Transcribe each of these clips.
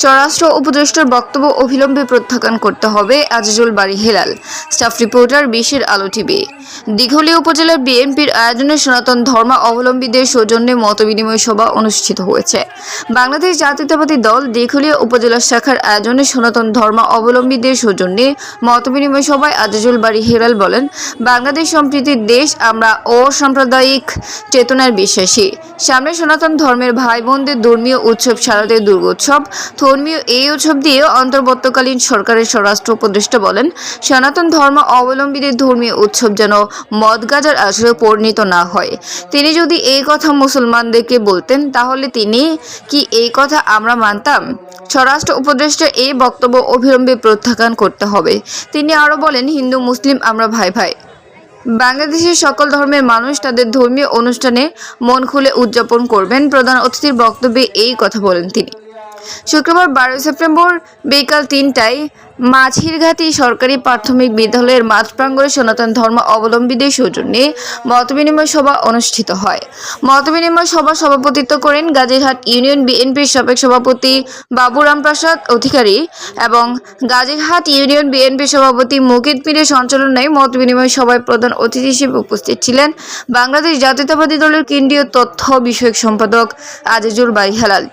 স্বরাষ্ট্র উপদেষ্টার বক্তব্য অবিলম্বে প্রত্যাখ্যান করতে হবে আজিজুল বাড়ি হেলাল। স্টাফ রিপোর্টার বিশের আলো টিভি। দিঘলি উপজেলার বিএনপির আয়োজনে সনাতন ধর্ম অবলম্বীদের সৌজন্যে মতবিনিময় সভা অনুষ্ঠিত হয়েছে। বাংলাদেশ জাতীয়তাবাদী দল দিঘলিয়া উপজেলা শাখার আয়োজনে সনাতন ধর্ম অবলম্বীদের সৌজন্যে মতবিনিময় সভায় আজিজুল বাড়ি হেলাল বলেন, বাংলাদেশ সম্প্রীতির দেশ, আমরা অসাম্প্রদায়িক চেতনার বিশ্বাসী। সামনে সনাতন ধর্মের ভাই বোনদের ধর্মীয় উৎসব শারদীয় দুর্গোৎসব ধর্মীয় এই উৎসব দিয়ে অন্তর্বর্তকালীন সরকারের স্বরাষ্ট্র উপদেষ্টা বলেন, সনাতন ধর্ম অবলম্বীদের ধর্মীয় উৎসব যেন মদ গাজার আসরে পরিণত না হয়। তিনি যদি এই কথা মুসলমানদেরকে বলতেন, তাহলে তিনি কি এই কথা আমরা মানতাম? স্বরাষ্ট্র উপদেষ্টা এই বক্তব্য অবিলম্বে প্রত্যাখ্যান করতে হবে। তিনি আরও বলেন, হিন্দু, মুসলিম, আমরা ভাই ভাই। বাংলাদেশের সকল ধর্মের মানুষ তাদের ধর্মীয় অনুষ্ঠানে মন খুলে উদযাপন করবেন, প্রধান অতিথির বক্তব্যে এই কথা বলেন তিনি। শুক্রবার বারোই সেপ্টেম্বর বিকাল তিনটায় মাঝিরঘাটি সরকারি প্রাথমিক বিদ্যালয়ের মাঠ সনাতন ধর্ম অবলম্বীদের সৌজন্যে মতবিনিময় সভা অনুষ্ঠিত হয়। মতবিনিময় সভা সভাপতিত্ব করেন গাজীরহাট ইউনিয়ন বিএনপির সাবেক সভাপতি বাবুরাম প্রসাদ অধিকারী এবং গাজীরহাট ইউনিয়ন বিএনপি সভাপতি মুকিত পীরের সঞ্চালনায় মতবিনিময় সভায় প্রধান অতিথি হিসেবে উপস্থিত ছিলেন বাংলাদেশ জাতীয়তাবাদী দলের কেন্দ্রীয় তথ্য বিষয়ক সম্পাদক আজিজুল বাই হেলাল।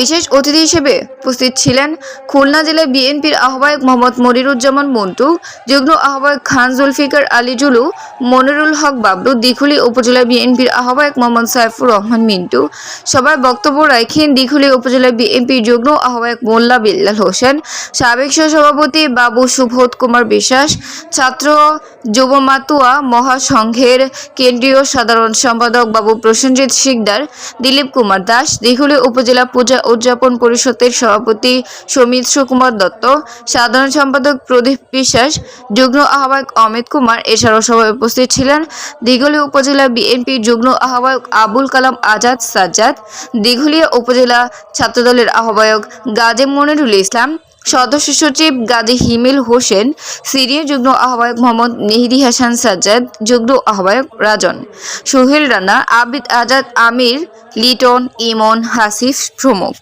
বিশেষ অতিথি হিসেবে উপস্থিত ছিলেন খুলনা জেলা বিএনপির আহ্বায়ক মোহাম্মদ মনিরুজ্জামান মন্টু, যুগ্ম আহ্বায়ক খান জুলফিকার আলী জুলু, মনিরুল হক বাবলু, দিঘুলি উপজেলা বিএনপির আহ্বায়ক মোহাম্মদ সাইফুর রহমান মিন্টু। সবাই বক্তব্য রাখেন দিঘুলি উপজেলা বিএনপির যুগ্ম আহ্বায়ক মোল্লা বিল্লাল হোসেন, সাবেক সভাপতি বাবু সুবোধ কুমার বিশ্বাস, ছাত্র যুব মাতুয়া মহাসংঘের কেন্দ্রীয় সাধারণ সম্পাদক বাবু প্রসেনজিৎ শিকদার, দিলীপ কুমার দাস, দিঘুলি উপজেলা পূজা উদযাপন পরিষদের সভাপতি সমিত্র কুমার দত্ত, সাধারণ সম্পাদক প্রদীপ বিশ্বাস, যুগ্ম আহ্বায়ক অমিত কুমার, এছাড়াও সভায় উপস্থিত ছিলেন দিঘলি উপজেলা বিএনপি যুগ্ম আহ্বায়ক আবুল কালাম আজাদ সাজ্জাদ, দিঘলিয়া উপজেলা ছাত্রদলের আহ্বায়ক গাজে মনিরুল ইসলাম সদস্য সচিব গাজী হিমেল হোসেন, সিরিয়া যুগ্ম আহ্বায়ক মোহাম্মদ মেহেদি হাসান সাজ্জাদ, যুগ্ম আহ্বায়ক রাজন, সোহেল রানা, আবিদ আজাদ আমির, লিটন ইমন হাসিফ প্রমুখ।